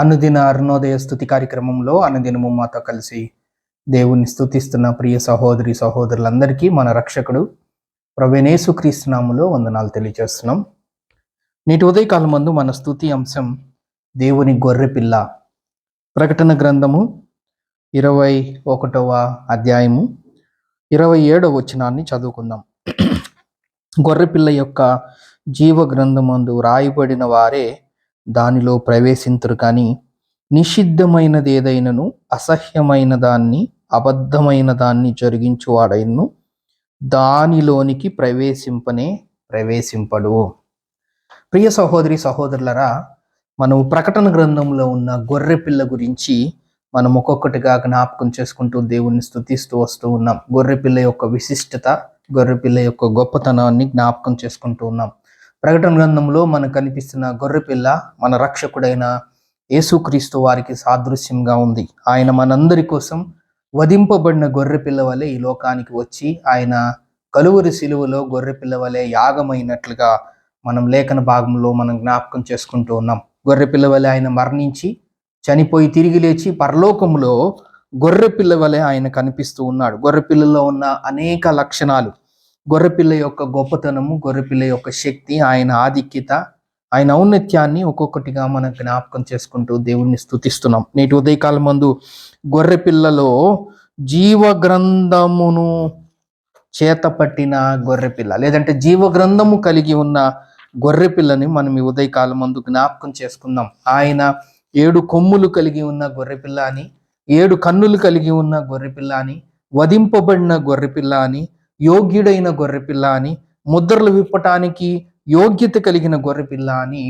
అనుదిన అరుణోదయ స్థుతి కార్యక్రమంలో అనుదినము మాతో కలిసి దేవుణ్ణి స్థుతిస్తున్న ప్రియ సహోదరి సహోదరులందరికీ మన రక్షకుడు ప్రవేణేసుక్రీస్తునాములో వందనాలు తెలియజేస్తున్నాం. నేటి ఉదయకాలం ముందు మన స్థుతి అంశం దేవుని గొర్రెపిల్ల ప్రకటన గ్రంథము ఇరవై ఒకటవ అధ్యాయము ఇరవై ఏడవ వచనాన్ని చదువుకుందాం. గొర్రెపిల్ల యొక్క జీవ గ్రంథమందు రాయబడిన వారే దానిలో ప్రవేశింతురు కానీ నిషిద్ధమైనది ఏదైనను అసహ్యమైన దాన్ని అబద్ధమైన దాన్ని జరిగించువాడైనను దానిలోనికి ప్రవేశింపనే ప్రవేశింపడు. ప్రియ సహోదరి సహోదరులరా మనం ప్రకటన గ్రంథంలో ఉన్న గొర్రె పిల్ల గురించి మనం ఒక్కొక్కటిగా జ్ఞాపకం చేసుకుంటూ దేవుణ్ణి స్థుతిస్తూ వస్తూ ఉన్నాం. గొర్రె పిల్ల యొక్క విశిష్టత గొర్రె పిల్ల యొక్క గొప్పతనాన్ని జ్ఞాపకం చేసుకుంటూ ఉన్నాం. ప్రకటన గ్రంథంలో మనకు కనిపిస్తున్న గొర్రెపిల్ల మన రక్షకుడైన యేసుక్రీస్తు వారికి సాదృశ్యంగా ఉంది. ఆయన మనందరి కోసం వధింపబడిన గొర్రెపిల్ల వలె ఈ లోకానికి వచ్చి ఆయన కలువరి శిలువలో గొర్రెపిల్ల వలె యాగమైనట్లుగా మనం లేఖన భాగంలో మనం జ్ఞాపకం చేసుకుంటూ ఉన్నాం. గొర్రెపిల్ల వలె ఆయన మరణించి చనిపోయి తిరిగి లేచి పరలోకంలో గొర్రెపిల్ల వలె ఆయన కనిపిస్తూ ఉన్నాడు. గొర్రె పిల్లలో ఉన్న అనేక లక్షణాలు గొర్రెపిల్ల యొక్క గొప్పతనము గొర్రెపిల్ల యొక్క శక్తి ఆయన ఆధిక్యత ఆయన ఔన్నత్యాన్ని ఒక్కొక్కటిగా మనం జ్ఞాపకం చేసుకుంటూ దేవుణ్ణి స్థుతిస్తున్నాం. నేటి ఉదయకాలం మందు గొర్రెపిల్లలో జీవగ్రంథమును చేతపట్టిన గొర్రెపిల్ల లేదంటే జీవ గ్రంథము కలిగి ఉన్న గొర్రెపిల్లని మనం ఈ ఉదయకాలం మందు జ్ఞాపకం చేసుకుందాం. ఆయన ఏడు కొమ్ములు కలిగి ఉన్న గొర్రెపిల్ల అని ఏడు కన్నులు కలిగి ఉన్న గొర్రెపిల్ల అని వధింపబడిన గొర్రెపిల్ల అని యోగ్యుడైన గొర్రెపిల్ల అని ముద్రలు విప్పటానికి యోగ్యత కలిగిన గొర్రెపిల్ల అని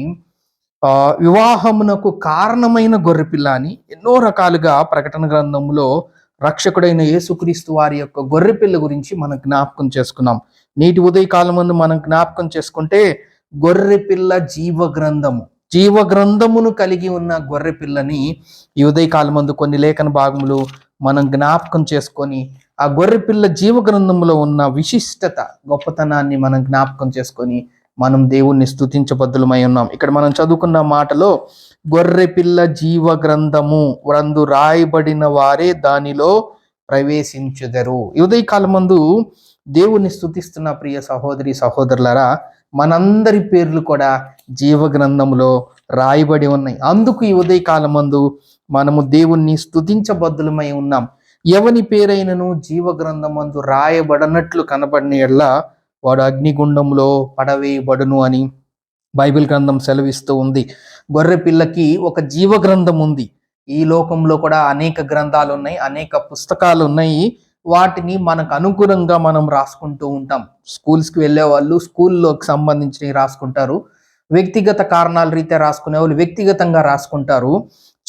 వివాహమునకు కారణమైన గొర్రెపిల్ల అని ఎన్నో రకాలుగా ప్రకటన గ్రంథంలో రక్షకుడైన యేసుక్రీస్తు వారి యొక్క గొర్రెపిల్ల గురించి మనం జ్ఞాపకం చేసుకున్నాం. నీటి ఉదయకాలం ముందు మనం జ్ఞాపకం చేసుకుంటే గొర్రెపిల్ల జీవ గ్రంథము జీవ గ్రంథమును కలిగి ఉన్న గొర్రెపిల్లని ఈ ఉదయకాలం ముందు కొన్ని లేఖన భాగములు మనం జ్ఞాపకం చేసుకొని ఆ గొర్రెపిల్ల జీవ గ్రంథంలో ఉన్న విశిష్టత గొప్పతనాన్ని మనం జ్ఞాపకం చేసుకొని మనం దేవుణ్ణి స్తుతించబద్దులమై ఉన్నాం. ఇక్కడ మనం చదువుకున్న మాటలో గొర్రెపిల్ల జీవ గ్రంథము వరందు రాయబడిన వారే దానిలో ప్రవేశించుదరు. ఈ ఉదయకాలం మందు దేవుణ్ణి స్థుతిస్తున్న ప్రియ సహోదరి సహోదరులరా మనందరి పేర్లు కూడా జీవ గ్రంథములో రాయబడి ఉన్నాయి. అందుకు ఈ ఉదయకాలం మందు మనము దేవుణ్ణి స్తుతించబద్దులమై ఉన్నాం. ఎవని పేరైనను జీవగ్రంథమందు రాయబడనట్లు కనబడిన ఎడ్ల వాడు అగ్నిగుండంలో పడవేయబడును అని బైబిల్ గ్రంథం సెలవిస్తూ ఉంది. గొర్రె పిల్లకి ఒక జీవ గ్రంథం ఉంది ఈ లోకంలో కూడా అనేక గ్రంథాలు ఉన్నాయి అనేక పుస్తకాలు ఉన్నాయి వాటిని మనకు అనుగుణంగా మనం రాసుకుంటూ ఉంటాం. స్కూల్స్కి వెళ్ళే వాళ్ళు స్కూల్లోకి సంబంధించినవి రాసుకుంటారు. వ్యక్తిగత కారణాల రీత్యా రాసుకునే వాళ్ళు వ్యక్తిగతంగా రాసుకుంటారు.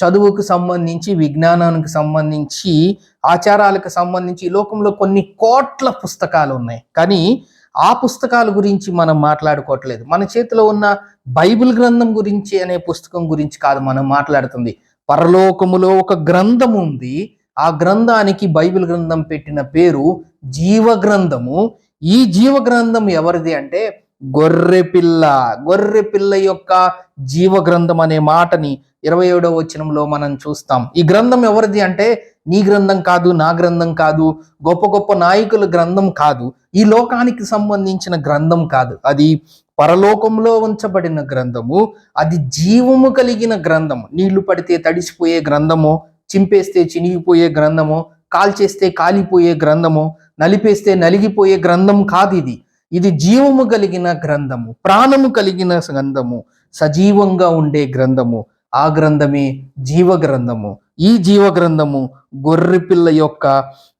చదువుకు సంబంధించి విజ్ఞానానికి సంబంధించి ఆచారాలకు సంబంధించి ఈ లోకంలో కొన్ని కోట్ల పుస్తకాలు ఉన్నాయి. కానీ ఆ పుస్తకాల గురించి మనం మాట్లాడుకోవట్లేదు. మన చేతిలో ఉన్న బైబిల్ గ్రంథం గురించి అనే పుస్తకం గురించి కాదు మనం మాట్లాడుతుంది. పరలోకములో ఒక గ్రంథం ఉంది. ఆ గ్రంథానికి బైబిల్ గ్రంథం పెట్టిన పేరు జీవ గ్రంథము ఈ జీవ గ్రంథం ఎవరిది అంటే గొర్రెపిల్ల గొర్రెపిల్ల యొక్క జీవ గ్రంథం అనే మాటని ఇరవై ఏడవ వచనంలో మనం చూస్తాం. ఈ గ్రంథం ఎవరిది అంటే నీ గ్రంథం కాదు నా గ్రంథం కాదు గొప్ప గొప్ప నాయకుల గ్రంథం కాదు ఈ లోకానికి సంబంధించిన గ్రంథం కాదు. అది పరలోకంలో ఉంచబడిన గ్రంథము అది జీవము కలిగిన గ్రంథము. నీళ్ళు పడితే తడిసిపోయే గ్రంథము చింపేస్తే చినిగిపోయే గ్రంథము కాల్చేస్తే కాలిపోయే గ్రంథము నలిపేస్తే నలిగిపోయే గ్రంథం కాదు ఇది. ఇది జీవము కలిగిన గ్రంథము ప్రాణము కలిగిన గ్రంథము సజీవంగా ఉండే గ్రంథము. ఆ గ్రంథమే జీవ గ్రంథము ఈ జీవ గ్రంథము గొర్రెపిల్ల యొక్క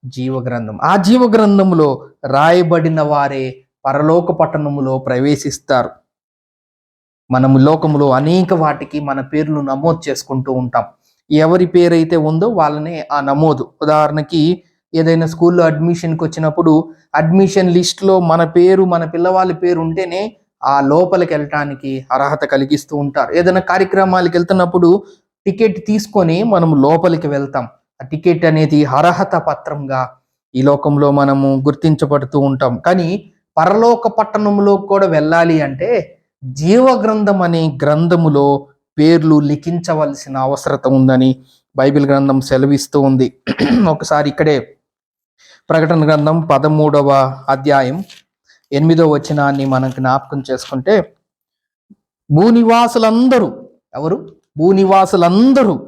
జీవ గ్రంథం ఆ జీవ గ్రంథములో రాయబడిన వారే పరలోక పట్టణములో ప్రవేశిస్తారు. మనము లోకములో అనేక వాటికి మన పేర్లు నమోదు చేసుకుంటూ ఉంటాం. ఎవరి పేరైతే ఉందో వాళ్ళనే ఆ నమోదు. ఉదాహరణకి ఏదైనా స్కూల్లో అడ్మిషన్కి వచ్చినప్పుడు అడ్మిషన్ లిస్ట్లో మన పేరు మన పిల్లవాళ్ళ పేరు ఉంటేనే ఆ లోపలికి వెళ్ళటానికి అర్హత కలిగిస్తూ ఉంటారు. ఏదైనా కార్యక్రమాలకు వెళ్తున్నప్పుడు టికెట్ తీసుకొని మనం లోపలికి వెళ్తాం. ఆ టికెట్ అనేది అర్హత పత్రంగా ఈ లోకంలో మనము గుర్తించబడుతూ ఉంటాం. కానీ పరలోక పట్టణంలో కూడా వెళ్ళాలి అంటే జీవ గ్రంథం అనే గ్రంథములో పేర్లు లిఖించవలసిన అవసరత ఉందని బైబిల్ గ్రంథం సెలవిస్తూ ఉంది. ఒకసారి ఇక్కడే ప్రకటన గ్రంథం పదమూడవ అధ్యాయం ఎనిమిదో వచనాన్ని మనం జ్ఞాపకం చేసుకుంటే భూనివాసులందరూ ఎవరు? భూనివాసులందరూ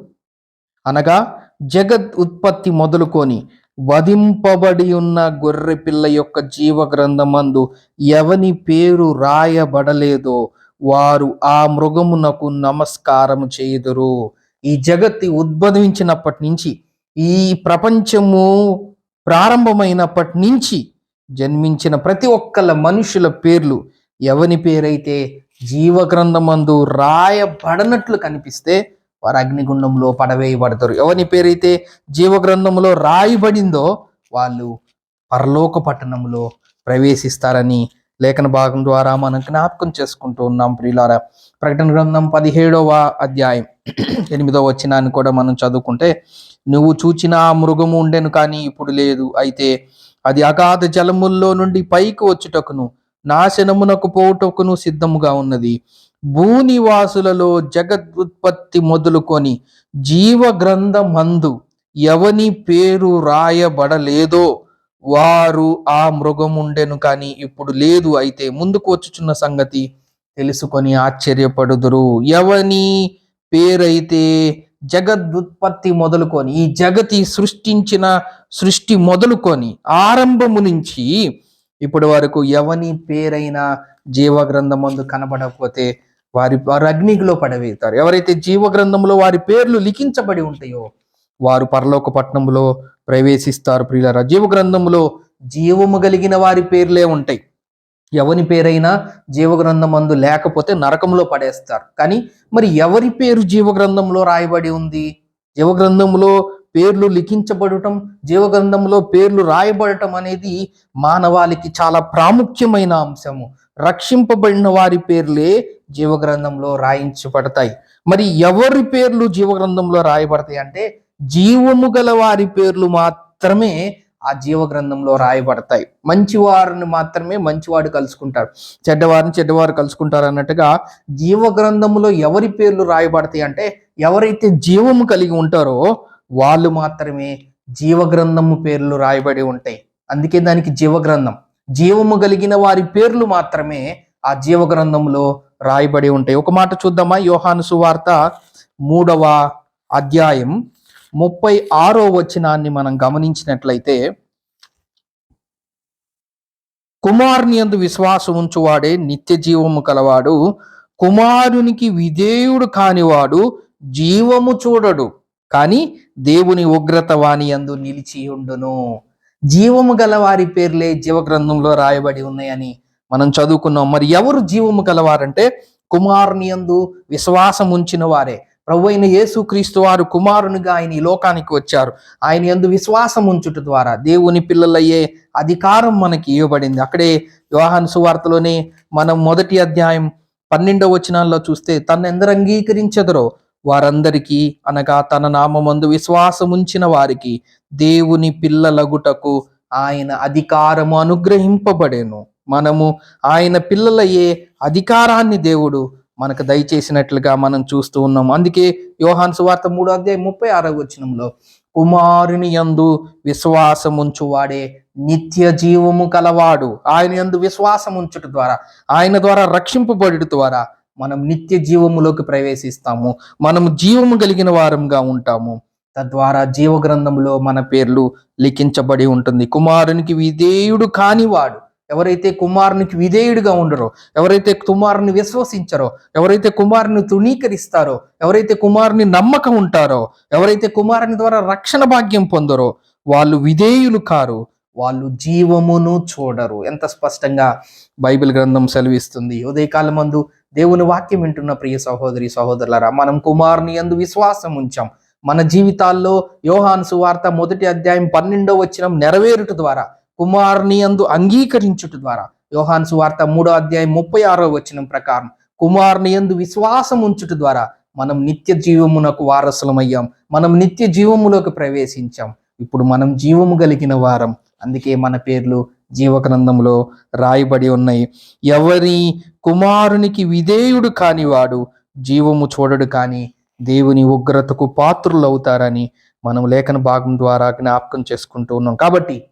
అనగా జగత్ ఉత్పత్తి మొదలుకొని వధింపబడి ఉన్న గొర్రె పిల్ల యొక్క జీవ గ్రంథమందు ఎవని పేరు రాయబడలేదో వారు ఆ మృగమునకు నమస్కారం చేయుదురు. ఈ జగత్తి ఉద్భవించినప్పటి నుంచి ఈ ప్రపంచము ప్రారంభమైనప్పటి నుంచి జన్మించిన ప్రతి ఒక్కళ్ళ మనుషుల పేర్లు ఎవని పేరైతే జీవగ్రంథమందు రాయబడనట్లు కనిపిస్తే వారు అగ్నిగుండంలో పడవేయబడతారు. ఎవని పేరైతే జీవగ్రంథంలో రాయబడిందో వాళ్ళు పరలోక పట్టణంలో ప్రవేశిస్తారని లేఖన భాగం ద్వారా మనం జ్ఞాపకం చేసుకుంటూ ఉన్నాం ప్రియులారా. ప్రకటన గ్రంథం పదిహేడవ అధ్యాయం ఎనిమిదవ వచ్చినాన్ని కూడా మనం చదువుకుంటే నువ్వు చూచిన మృగము ఉండెను కానీ ఇప్పుడు లేదు. అయితే అది అగాధ జలముల్లో నుండి పైకి వచ్చుటకును నాశనమునకు పోవుటకును సిద్ధముగా ఉన్నది. భూనివాసులలో జగదుత్పత్తి మొదలుకొని జీవ గ్రంథమందు ఎవని పేరు రాయబడలేదో వారు ఆ మృగముండెను కానీ ఇప్పుడు లేదు అయితే ముందుకు వచ్చుచున్న సంగతి తెలుసుకొని ఆశ్చర్యపడుదురు. ఎవని పేరైతే జగదుత్పత్తి మొదలుకొని ఈ జగతి సృష్టించిన సృష్టి మొదలుకొని ఆరంభము నుంచి ఇప్పటి వరకు ఎవని పేరైన జీవ గ్రంథమందు కనబడకపోతే వారి వారు అగ్నిలో పడవేస్తారు. ఎవరైతే జీవ గ్రంథంలో వారి పేర్లు లిఖించబడి ఉంటాయో వారు పరలోక పట్టణంలో ప్రవేశిస్తారు ప్రియులారా జీవ గ్రంథంలో జీవము కలిగిన వారి పేర్లే ఉంటాయి. ఎవని పేరైనా జీవగ్రంథం అందు లేకపోతే నరకంలో పడేస్తారు. కానీ మరి ఎవరి పేరు జీవగ్రంథంలో రాయబడి ఉంది? జీవగ్రంథంలో పేర్లు లిఖించబడటం జీవగ్రంథంలో పేర్లు రాయబడటం అనేది మానవాళికి చాలా ప్రాముఖ్యమైన అంశము. రక్షింపబడిన వారి పేర్లే జీవగ్రంథంలో రాయించబడతాయి. మరి ఎవరి పేర్లు జీవగ్రంథంలో రాయబడతాయి అంటే జీవము గల వారి పేర్లు మాత్రమే ఆ జీవ గ్రంథంలో రాయబడతాయి. మంచి వారిని మాత్రమే మంచివాడు కలుసుకుంటారు చెడ్డవారిని చెడ్డవారు కలుసుకుంటారు అన్నట్టుగా జీవ గ్రంథంలో ఎవరి పేర్లు రాయబడతాయి అంటే ఎవరైతే జీవము కలిగి ఉంటారో వాళ్ళు మాత్రమే జీవ గ్రంథము పేర్లు రాయబడి ఉంటాయి. అందుకే దానికి జీవ గ్రంథం జీవము కలిగిన వారి పేర్లు మాత్రమే ఆ జీవ గ్రంథంలో రాయబడి ఉంటాయి. ఒక మాట చూద్దామా? యోహాను సువార్త మూడవ అధ్యాయం ముప్పై ఆరో వచనాన్ని మనం గమనించినట్లయితే కుమారుని యందు విశ్వాసం ఉంచువాడే నిత్య జీవము కలవాడు కుమారునికి విధేయుడు కానివాడు జీవము చూడడు కానీ దేవుని ఉగ్రత వాని యందు నిలిచి ఉండును. జీవము గల వారి పేర్లే జీవగ్రంథంలో రాయబడి ఉన్నాయని మనం చదువుకున్నాం. మరి ఎవరు జీవము గలవారంటే కుమారుని యందు విశ్వాసం ఉంచిన వారే. ప్రభు అయిన యేసుక్రీస్తు వారు కుమారునిగా ఆయన ఈ లోకానికి వచ్చారు. ఆయన యందు విశ్వాసం ఉంచుట ద్వారా దేవుని పిల్లలయ్యే అధికారం మనకి ఇవ్వబడింది. అక్కడే వివాహాను సువార్తలోనే మనం మొదటి అధ్యాయం పన్నెండవ వచనాల్లో చూస్తే తను ఎందరు అంగీకరించదరో వారందరికీ అనగా తన నామందు విశ్వాసం ఉంచిన వారికి దేవుని పిల్లలగుటకు ఆయన అధికారము అనుగ్రహింపబడేను. మనము ఆయన పిల్లలయ్యే అధికారాన్ని దేవుడు మనకు దయచేసినట్లుగా మనం చూస్తూ ఉన్నాం అందుకే యోహాన్ సువార్త మూడో అధ్యాయం ముప్పై ఆరో వచనంలో కుమారుని యందు విశ్వాసం ఉంచువాడే నిత్య జీవము కలవాడు. ఆయన యందు విశ్వాసం ఉంచుట ద్వారా ఆయన ద్వారా రక్షింపబడుట ద్వారా మనం నిత్య జీవములోకి ప్రవేశిస్తాము. మనము జీవము కలిగిన వారంగా ఉంటాము. తద్వారా జీవ గ్రంథంలో మన పేర్లు లిఖించబడి ఉంటుంది. కుమారునికి విధేయుడు కానివాడు. ఎవరైతే కుమారునికి విధేయుడిగా ఉండరో ఎవరైతే కుమారుని విశ్వసించరో ఎవరైతే కుమారుని తృణీకరిస్తారో ఎవరైతే కుమారుని నమ్మకం ఉంటారో ఎవరైతే కుమారుని ద్వారా రక్షణ భాగ్యం పొందరో వాళ్ళు విధేయులు కారు వాళ్ళు జీవమును చూడరు. ఎంత స్పష్టంగా బైబిల్ గ్రంథం సెలవిస్తుంది. ఉదయకాలం మందు దేవుని వాక్యం వింటున్న ప్రియ సహోదరి సహోదరులరా మనం కుమారుని అందు విశ్వాసం ఉంచాం. మన జీవితాల్లో యోహాను సువార్త మొదటి అధ్యాయం పన్నెండో వచ్చిన నెరవేరుట ద్వారా కుమారుని యందు అంగీకరించుట ద్వారా. యోహాన్ సువార్త మూడో అధ్యాయం ముప్పై ఆరో వచనం ప్రకారం కుమారుని యందు విశ్వాసం ఉంచుట ద్వారా మనం నిత్య జీవమునకు వారసులమయ్యాం. మనం నిత్య జీవములోకి ప్రవేశించాం. ఇప్పుడు మనం జీవము కలిగిన వారం. అందుకే మన పేర్లు జీవ రాయబడి ఉన్నాయి. ఎవరి కుమారునికి విధేయుడు కానివాడు జీవము చూడడు కానీ దేవుని ఉగ్రతకు పాత్రులు అవుతారని మనం లేఖన భాగం ద్వారా జ్ఞాపకం చేసుకుంటూ ఉన్నాం. కాబట్టి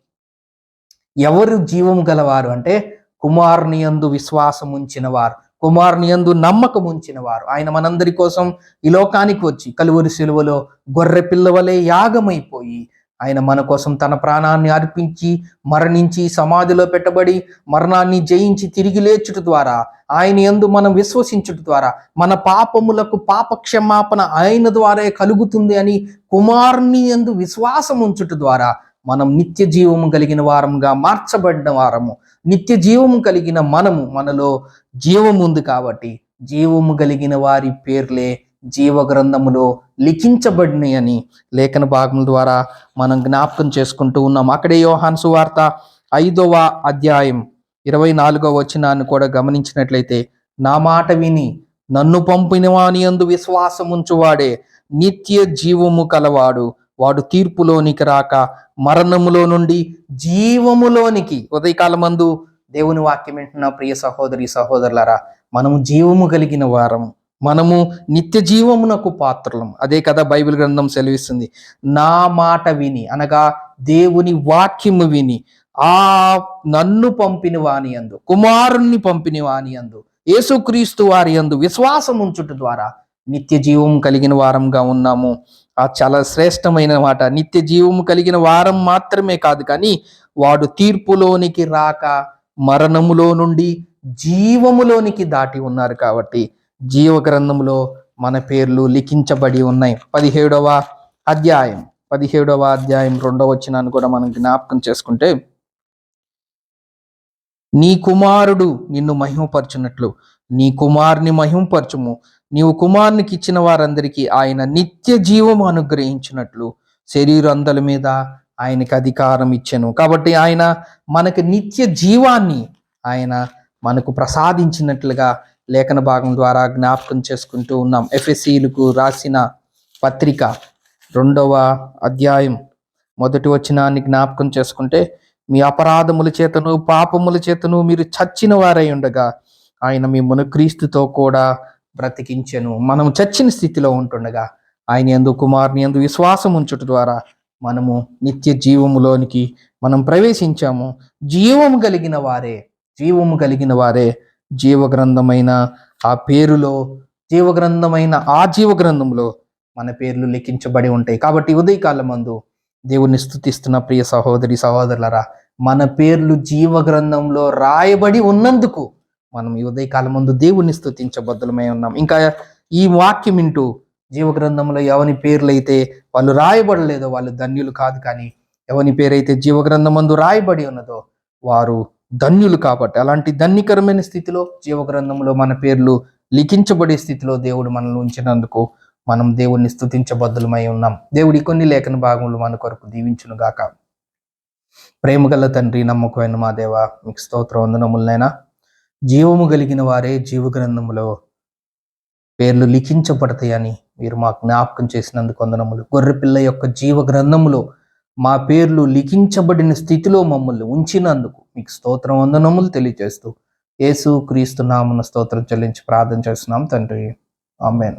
ఎవరు జీవము గలవారు అంటే కుమారుని యందు విశ్వాసం ఉంచిన వారు కుమారుని యందు నమ్మకం ఉంచిన వారు ఆయన మనందరి కోసం ఈ లోకానికి వచ్చి కలువరి సెలువలో గొర్రె పిల్లవలే యాగమైపోయి ఆయన మన కోసం తన ప్రాణాన్ని అర్పించి మరణించి సమాధిలో పెట్టబడి మరణాన్ని జయించి తిరిగి లేచుట ద్వారా ఆయన యందు మనం విశ్వసించుట ద్వారా మన పాపములకు పాప క్షమాపణ ఆయన ద్వారా కలుగుతుంది అని కుమారుని యందు విశ్వాసం ఉంచుట ద్వారా మనం నిత్య జీవము కలిగిన వారంగా మార్చబడిన వారము. నిత్య జీవము కలిగిన మనము మనలో జీవము ఉంది కాబట్టి జీవము కలిగిన వారి పేర్లే జీవ గ్రంథములో లిఖించబడినాయని లేఖన భాగముల ద్వారా మనం జ్ఞాపకం చేసుకుంటూ ఉన్నాం. అక్కడే యోహాన్ సువార్త ఐదవ అధ్యాయం ఇరవై నాలుగవ వచనాన్ని కూడా గమనించినట్లయితే నా మాట విని నన్ను పంపిన వాని అందు విశ్వాసం నిత్య జీవము కలవాడు. వాడు తీర్పులోనికి రాక మరణములో నుండి జీవములోనికి ఉదయకాలమందు దేవుని వాక్యం వింటున్న ప్రియ సహోదరి సహోదరులరా మనము జీవము కలిగిన వారము. మనము నిత్య జీవమునకు పాత్రలం. అదే కదా బైబిల్ గ్రంథం సెలవిస్తుంది. నా మాట విని అనగా దేవుని వాక్యము విని ఆ నన్ను పంపిన వాని అందు కుమారుణ్ణి పంపిన వాని అందు యేసుక్రీస్తు వారి అందు విశ్వాసం ఉంచుట ద్వారా నిత్య జీవం కలిగిన వారంగా ఉన్నాము. ఆ చాలా శ్రేష్టమైన మాట. నిత్య జీవము కలిగిన వారం మాత్రమే కాదు కానీ వాడు తీర్పులోనికి రాక మరణములో నుండి జీవములోనికి దాటి ఉన్నారు కాబట్టి జీవ గ్రంథములో మన పేర్లు లిఖించబడి ఉన్నాయి. పదిహేడవ అధ్యాయం. పదిహేడవ అధ్యాయం రెండవ వచ్చినాన్ని కూడా మనం జ్ఞాపకం చేసుకుంటే నీ కుమారుడు నిన్ను మహిమపరచునట్లు నీ కుమారుని మహిమపరచుము. నీవు కుమారునికి ఇచ్చిన వారందరికీ ఆయన నిత్య జీవము అనుగ్రహించినట్లు శరీరందల మీద ఆయనకి అధికారం ఇచ్చాను. కాబట్టి ఆయన మనకి నిత్య జీవాన్ని ఆయన మనకు ప్రసాదించినట్లుగా లేఖన భాగం ద్వారా జ్ఞాపకం చేసుకుంటూ ఉన్నాం. ఎఫ్ఎస్సీలకు రాసిన పత్రిక రెండవ అధ్యాయం మొదటి వచనాన్ని జ్ఞాపకం చేసుకుంటే మీ అపరాధముల చేతను పాపముల చేతను మీరు చచ్చిన వారై ఉండగా ఆయన మిమ్మల్ని క్రీస్తుతో కూడా బ్రతికించెను. మనం చచ్చిన స్థితిలో ఉంటుండగా ఆయన ఎందు కుమారుని ఎందు విశ్వాసం ఉంచుట ద్వారా మనము నిత్య జీవములోనికి మనం ప్రవేశించాము. జీవము కలిగిన వారే జీవము కలిగిన వారే జీవగ్రంథమైన ఆ పేరులో జీవగ్రంథమైన ఆ జీవ గ్రంథంలో మన పేర్లు లిఖించబడి ఉంటాయి. కాబట్టి ఉదయకాలం మందు దేవుని స్థుతిస్తున్న ప్రియ సహోదరి సహోదరులరా మన పేర్లు జీవ గ్రంథంలో రాయబడి ఉన్నందుకు మనం ఈ ఉదయకాలం ముందు దేవుణ్ణి స్థుతించబద్దులమై ఉన్నాం. ఇంకా ఈ వాక్యం వింటూ జీవగ్రంథంలో ఎవని పేర్లు అయితే వాళ్ళు రాయబడలేదో వాళ్ళు ధన్యులు కాదు కానీ ఎవని పేరైతే జీవ గ్రంథం రాయబడి ఉన్నదో వారు ధన్యులు కాబట్టి అలాంటి ధన్యకరమైన స్థితిలో జీవగ్రంథంలో మన పేర్లు లిఖించబడే స్థితిలో దేవుడు మనల్ని ఉంచినందుకు మనం దేవుణ్ణి స్థుతించబద్దులమై ఉన్నాం. దేవుడి కొన్ని లేఖన భాగములు మన కొరకు దీవించును గాక. ప్రేమగల తండ్రి నమ్మకమైన మా దేవ మీకు స్తోత్ర వందనములనైనా జీవము కలిగిన వారే జీవ గ్రంథములో పేర్లు లిఖించబడతాయని మీరు మాకు జ్ఞాపకం చేసినందుకు వందనములు. గొర్రెపిల్ల యొక్క జీవ గ్రంథములో మా పేర్లు లిఖించబడిన స్థితిలో మమ్మల్ని ఉంచినందుకు మీకు స్తోత్రం వందనములు తెలియజేస్తూ యేసు క్రీస్తు నామున స్తోత్రం చెల్లించి ప్రార్థన చేస్తున్నాం తండ్రి. ఆమెన్.